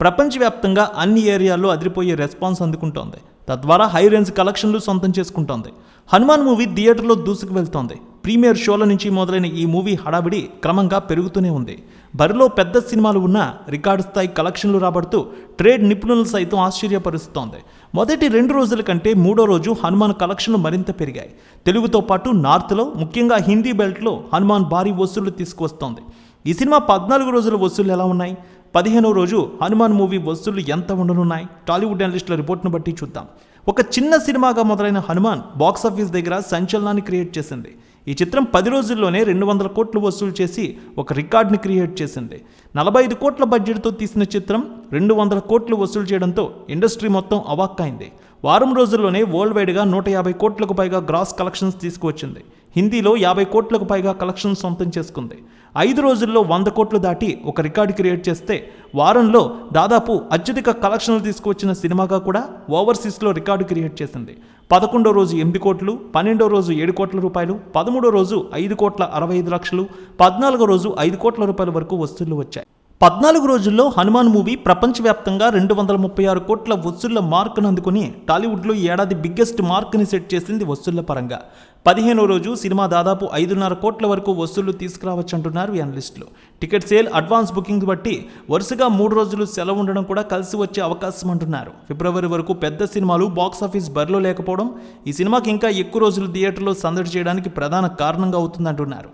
ప్రపంచవ్యాప్తంగా అన్ని ఏరియాల్లో అదిరిపోయే రెస్పాన్స్ అందుకుంటోంది. తద్వారా హై రేంజ్ కలెక్షన్లు సొంతం చేసుకుంటోంది. హనుమాన్ మూవీ థియేటర్లో దూసుకు వెళ్తోంది. ప్రీమియర్ షోల నుంచి మొదలైన ఈ మూవీ హడావిడి క్రమంగా పెరుగుతూనే ఉంది. బరిలో పెద్ద సినిమాలు ఉన్నా రికార్డు స్థాయి కలెక్షన్లు రాబడుతూ ట్రేడ్ నిపుణులు సైతం ఆశ్చర్యపరుస్తోంది. మొదటి రెండు రోజుల కంటే మూడో రోజు హనుమాన్ కలెక్షన్లు మరింత పెరిగాయి. తెలుగుతో పాటు నార్త్లో ముఖ్యంగా హిందీ బెల్ట్లో హనుమాన్ భారీ వసూళ్ళు తీసుకువస్తోంది. ఈ సినిమా పద్నాలుగు రోజుల వసూళ్ళు ఎలా ఉన్నాయి? పదిహేనో రోజు హనుమాన్ మూవీ వసూళ్ళు ఎంత ఉండనున్నాయి? టాలీవుడ్ అనలిస్టుల రిపోర్ట్ను బట్టి చూద్దాం. ఒక చిన్న సినిమాగా మొదలైన హనుమాన్ బాక్సాఫీస్ దగ్గర సంచలనాన్ని క్రియేట్ చేసింది. ఈ చిత్రం పది రోజుల్లోనే రెండు వందల కోట్లు వసూలు చేసి ఒక రికార్డ్ని క్రియేట్ చేసింది. నలభై ఐదు కోట్ల బడ్జెట్తో తీసిన చిత్రం రెండు వందల కోట్లు వసూలు చేయడంతో ఇండస్ట్రీ మొత్తం అవాక్కైంది. వారం రోజుల్లోనే వరల్డ్ వైడ్గా నూట యాభై కోట్లకు పైగా గ్రాస్ కలెక్షన్స్ తీసుకువచ్చింది. హిందీలో యాభై కోట్లకు పైగా కలెక్షన్ సొంతం చేసుకుంది. ఐదు రోజుల్లో వంద కోట్లు దాటి ఒక రికార్డు క్రియేట్ చేస్తే వారంలో దాదాపు అత్యధిక కలెక్షన్లు తీసుకువచ్చిన సినిమాగా కూడా ఓవర్సీస్లో రికార్డు క్రియేట్ చేసింది. పదకొండో రోజు ఎనిమిది కోట్లు పన్నెండో రోజు ఏడు కోట్ల రూపాయలు పదమూడో రోజు ఐదు కోట్ల అరవై ఐదు లక్షలు పద్నాలుగో రోజు ఐదు కోట్ల రూపాయల వరకు వసూళ్ళు వచ్చాయి. పద్నాలుగు రోజుల్లో హనుమాన్ మూవీ ప్రపంచవ్యాప్తంగా రెండు వందల ముప్పై ఆరు కోట్ల వసూళ్ళ మార్కును అందుకుని టాలీవుడ్లో ఏడాది బిగ్గెస్ట్ మార్క్ని సెట్ చేసింది వసూళ్ళ పరంగా. పదిహేనో రోజు సినిమా దాదాపు ఐదున్నర కోట్ల వరకు వసూళ్ళు తీసుకురావచ్చంటున్నారు అనలిస్టులు. టికెట్ సేల్ అడ్వాన్స్ బుకింగ్ బట్టి వరుసగా మూడు రోజులు సెలవు ఉండడం కూడా కలిసి వచ్చే అవకాశం అంటున్నారు. ఫిబ్రవరి వరకు పెద్ద సినిమాలు బాక్సాఫీస్ బరిలో లేకపోవడం ఈ సినిమాకి ఇంకా ఎక్కువ రోజులు థియేటర్లో సందడి చేయడానికి ప్రధాన కారణంగా అవుతుందంటున్నారు.